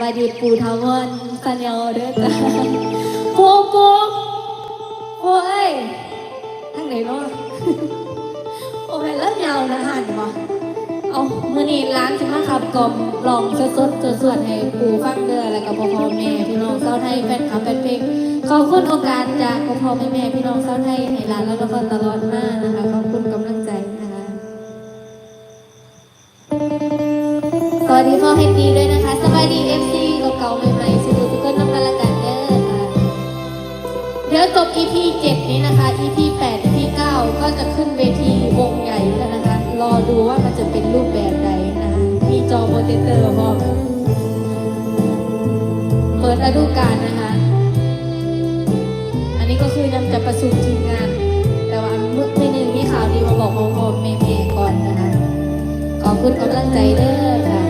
วัสดีปูทาวอนสัญญาเด้อจ้าปูปูโอ้ยทางไหนเนาะโอ้ยแล้วยาวนะหันวะเอามื่อนี้ร้านสิมาขับกล่อมลองสดสดๆสวดๆให้ปูฟังเด้อแล้วก็พ่อพ่อแม่พี่น้องเศร้าวไทยแฟนคลับแฟนเพลงขอบคุณโอกาสจากพ่อพ่อแม่แม่พี่น้องเศร้าวไทยให้ร้านแล้วก็ตลอดมานะคะขอบคุณกำลังใจนะคะสวัสดีพ่อเฮนดีด้วยนะคะสวัสดีเอฟ บ EP 7 นี้นะคะ EP 8 EP 9 ก็จะขึ้นเวทีวงใหญ่แล้วนะคะ รอดูว่ามันจะเป็นรูปแบบใดนะคะ มีจอโปรเจคเตอร์พร้อมเปิดฤดูกาลนะคะ อันนี้ก็คือยังจะประชุมทีมงาน แต่ว่าเมื่อไม่หนึ่งมีข่าวดีมาบอกพ่อพ่อม่แม่ๆก่อนนะคะ ขอบคุณกำลังใจเด้อค่ะ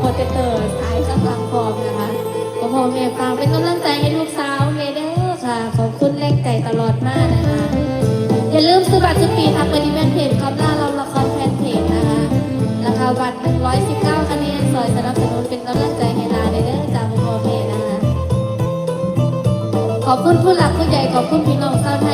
โปรเจคเตอร์สายกำลังพร้อมนะคะพ่อพ่อแม่ฟังเป็นกำลังใจให้ลูกสาวเมเด้อค่ะ ขอบคุณแรงใจตลอดมากนะคะ อย่าลืมซื้อบัตรซื้อปีทางบริเวณเพจคอมล่าเราละครแฟนเพจนะคะราคาบัตร119คะแนนซอยสนับสนุนเป็นกำลังใจให้ลาเด้อจากพ่อแม่นะคะ ขอบคุณผู้หลักผู้ใหญ่ขอบคุณพี่น้องชาวไทย